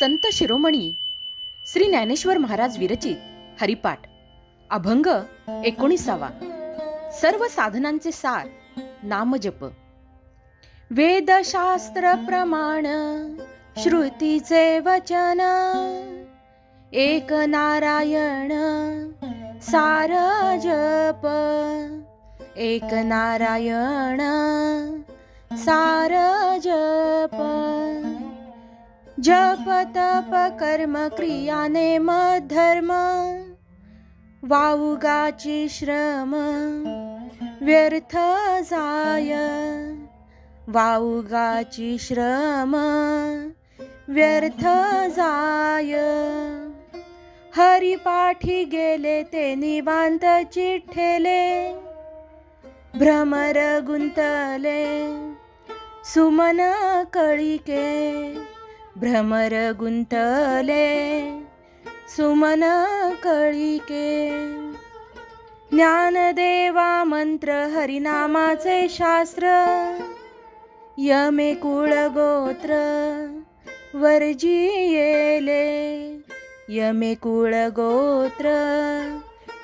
संत शिरोमणी श्री ज्ञानेश्वर महाराज विरचित हरिपाठ अभंग एकोणीसावा. सर्व साधनांचे सार नामजप. वेदशास्त्र प्रमाण श्रुतीचे वचन एक नारायण सार जप. एक नारायण सार जप. जप तप कर्म क्रियाने धर्म वाऊगाची श्रम व्यर्थ जाय वाऊगाची श्रम व्यर्थ जाय। हरिपाठी गेले ते निवांत चिठ्ठेले भ्रमर गुंतले सुमन कळिके भ्रमर गुंतले सुमन कळिके. ज्ञानदेवा मंत्र हरिनामाचे शास्त्र यमे कुळ गोत्र वर्जी येले यमे कुळ गोत्र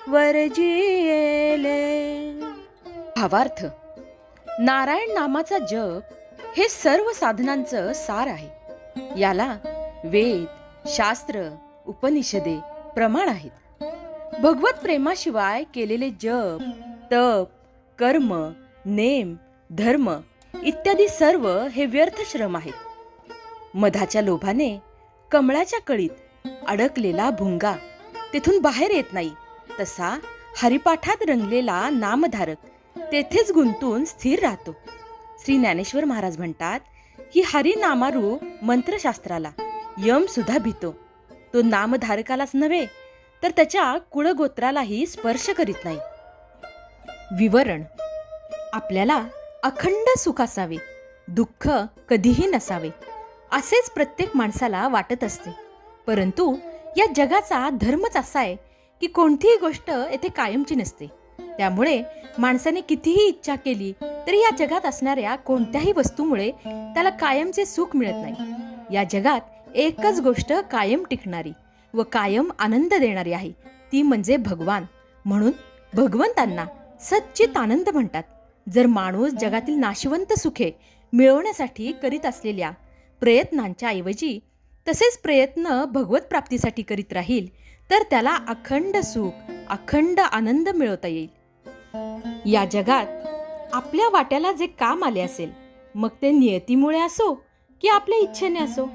वर्जी येले भावार्थ नारायण नामाचा जप हे सर्व साधनांचं सार आहे. याला वेद शास्त्र उपनिषदे प्रमाण आहेत. भगवत प्रेमाशिवाय केलेले जप तप कर्म नेम धर्म इत्यादी सर्व हे व्यर्थ श्रम आहेत. मधाच्या लोभाने कमळाच्या कळीत अडकलेला भुंगा तेथून बाहेर येत नाही. तसा हरिपाठात रंगलेला नामधारक तेथेच गुंतून स्थिर राहतो. श्री ज्ञानेश्वर महाराज म्हणतात ही हरिनामारू मंत्रशास्त्राला. यम सुद्धा भीतो. तो नामधारकालाच नव्हे तर त्याच्या कुळगोत्रालाही स्पर्श करीत नाही. विवरण. आपल्याला अखंड सुख असावे दुःख कधीही नसावे असेच प्रत्येक माणसाला वाटत असते. परंतु या जगाचा धर्मच असा आहे की कोणतीही गोष्ट येथे कायमची नसते. त्यामुळे माणसाने कितीही इच्छा केली तरी या जगात असणाऱ्या कोणत्याही वस्तूमुळे त्याला कायमचे सुख मिळत नाही. या जगात एकच गोष्ट कायम टिकणारी व कायम आनंद देणारी आहे. ती म्हणजे भगवान. म्हणून भगवंतांना सच्चित आनंद म्हणतात. जर माणूस जगातील नाशिवंत सुखे मिळवण्यासाठी करीत असलेल्या प्रयत्नांच्या ऐवजी तसेच प्रयत्न भगवत प्राप्तीसाठी करीत राहील तर त्याला अखंड सुख अखंड आनंद मिळवता येईल. या जगात आपल्या वाट्याला जे काम आले असेल मग ते नियतीमुळे असो की आपल्या इच्छेने असो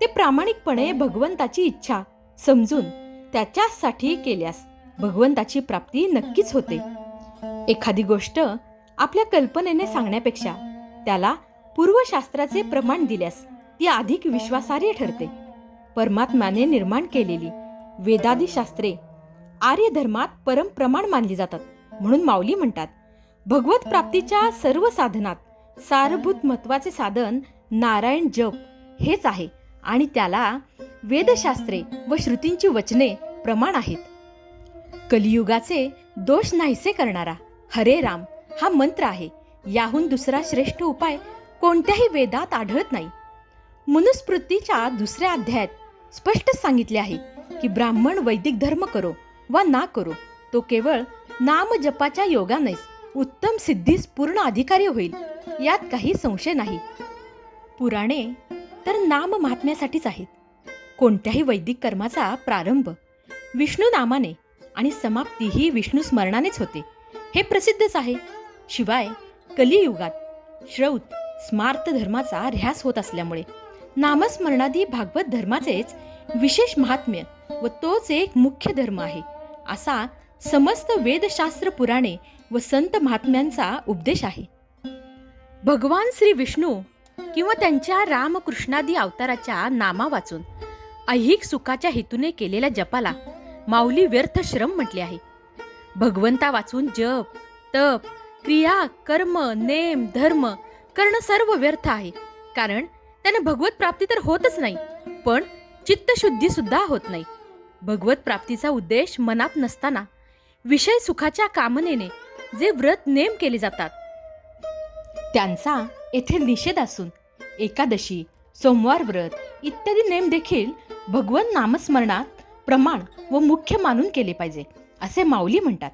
ते प्रामाणिकपणे भगवंताची इच्छा समजून त्याच्यासाठी केल्यास भगवंताची प्राप्ती नक्कीच होते. एखादी गोष्ट आपल्या कल्पनेने सांगण्यापेक्षा त्याला पूर्वशास्त्राचे प्रमाण दिल्यास ती अधिक विश्वासार्ह ठरते. परमात्म्याने निर्माण केलेली वेदादी शास्त्रे आर्य धर्मात परमप्रमाण मानली जातात. म्हणून माऊली म्हणतात भगवत प्राप्तीच्या सर्व साधनात सारभूत महत्त्वाचे साधन नारायण जप हेच आहे आणि त्याला वेदशास्त्रे व श्रुतींची वचने प्रमाण आहेत. कलियुगाचे दोष नाहीसे करणारा हरे राम हा मंत्र आहे. याहून दुसरा श्रेष्ठ उपाय कोणत्याही वेदात आढळत नाही. मनुस्मृतीच्या दुसऱ्या अध्यायात स्पष्ट सांगितले आहे की ब्राह्मण वैदिक धर्म करो वा ना करो. तो केवळ नाम जपाच्या योगानेच उत्तम सिद्धीस पूर्ण अधिकारी होईल यात काही संशय नाही. पुराणे तर नाम महात्म्यासाठीच आहेत. कोणत्याही वैदिक कर्माचा प्रारंभ विष्णू नामाने आणि समाप्तीही विष्णू स्मरणानेच होते हे प्रसिद्धच आहे. शिवाय कलियुगात श्रौत स्मार्त धर्माचा ऱ्हास होत असल्यामुळे नामस्मरणादी भागवत धर्माचेच विशेष महात्म्य व तोच एक मुख्य धर्म आहे असा समस्त वेदशास्त्र पुराणे व संत महात्म्यांचा उपदेश आहे. भगवान श्री विष्णू किंवा त्यांच्या रामकृष्णादी अवताराच्या नामा वाचून ऐहिक सुखाच्या हेतूने केलेल्या जपाला माऊली व्यर्थ श्रम म्हटले आहे. भगवंता वाचून जप तप क्रिया कर्म नेम धर्म करणं सर्व व्यर्थ आहे. कारण त्याने भगवत प्राप्ती तर होतच नाही पण चित्तशुद्धी सुद्धा होत नाही. भगवत प्राप्तीचा उद्देश मनात नसताना विषय सुखाच्या कामनेने जे व्रत नेम केले जातात. त्यांचा येथे निषेध असून एकादशी सोमवार व्रत इत्यादी नेम देखील भगवन नामस्मरणात प्रमाण व मुख्य मानून केले पाहिजे असे माऊली म्हणतात.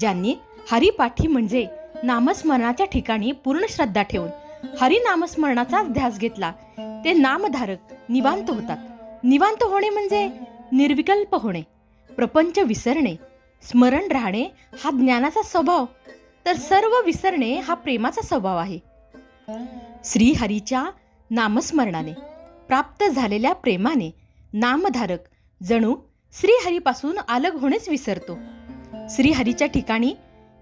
ज्यांनी हरिपाठी म्हणजे नामस्मरणाच्या ठिकाणी पूर्ण श्रद्धा ठेवून हरि नामस्मरणाचा ध्यास घेतला ते नामधारक निवांत होतात. निवांत होणे म्हणजे निर्विकल्प होणे प्रपंच विसरणे स्मरण राहणे हा ज्ञानाचा स्वभाव. तर सर्व विसरणे हा प्रेमाचा स्वभाव आहे. श्रीहरीच्या नामस्मरणाने प्राप्त झालेल्या प्रेमाने नामधारक जणू श्रीहरीपासून अलग होणेच विसरतो. श्रीहरीच्या ठिकाणी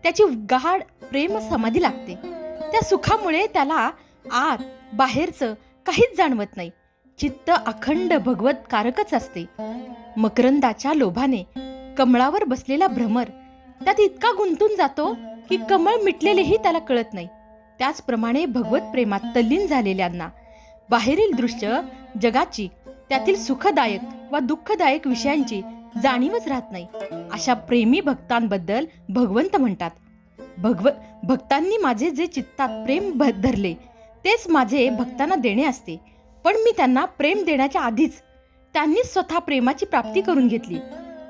त्याची गाढ प्रेम समाधी लागते. त्या सुखामुळे त्याला आत बाहेरचं काहीच जाणवत नाही. चित्त अखंड भगवत कारकच असते. मकरंदाच्या लोभाने कमळावर बसलेला भ्रमर. त्यात इतका गुंतून जातो की कमळ मिटलेलेही त्याला कळत नाही. त्याचप्रमाणे भगवत प्रेमात तल्लीन झालेल्यांना. बाहेरील दृश्य जगाची त्यातील सुखदायक व दुःखदायक विषयांची जाणीवच राहत नाही. अशा प्रेमी भक्तांबद्दल भगवंत म्हणतात भगव भक्तांनी माझे जे चित्तात प्रेम धरले तेच माझे भक्तांना देणे असते. पण मी त्यांना प्रेम देण्याच्या आधीच त्यांनीच स्वतः प्रेमाची प्राप्ती करून घेतली.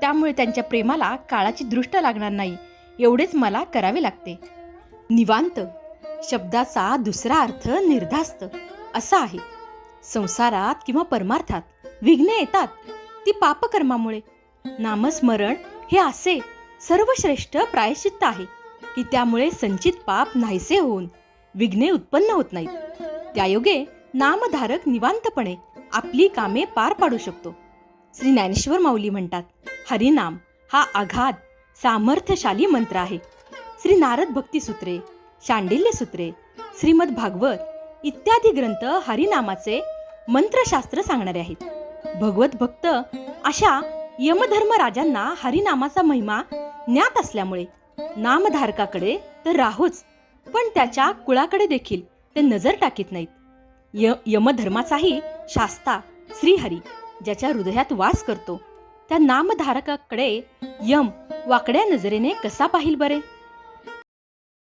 त्यामुळे त्यांच्या प्रेमाला काळाची दृष्ट लागणार नाही. एवढेच मला करावे लागते. निवांत. शब्दाचा दुसरा अर्थ निर्धास्त. असा आहे. संसारात किंवा परमार्थात विघ्ने येतात. ती पापकर्मामुळे. नामस्मरण हे असे सर्वश्रेष्ठ प्रायश्चित्त आहे की त्यामुळे संचित पाप नाहीसे होऊन विघ्ने उत्पन्न होत नाहीत. त्यायोगे नामधारक निवांतपणे आपली कामे पार पाडू शकतो. श्री ज्ञानेश्वर माऊली म्हणतात हरिनाम हा आघात सामर्थ्यशाली मंत्र आहे. श्री नारद भक्ती सूत्रे शांडिल्य सूत्रे श्रीमद भागवत इत्यादी ग्रंथ हरिनामाचे मंत्रशास्त्र सांगणारे आहेत. भगवत भक्त अशा यमधर्म राजांना हरिनामाचा महिमा ज्ञात असल्यामुळे नामधारकाकडे तर राहोच पण त्याच्या कुळाकडे देखील ते नजर टाकीत नाहीत. य यमधर्माचाही शास्ता श्रीहरी ज्याच्या हृदयात वास करतो त्या नामधारकाकडे यम वाकड्या नजरेने कसा पाहिल बरे?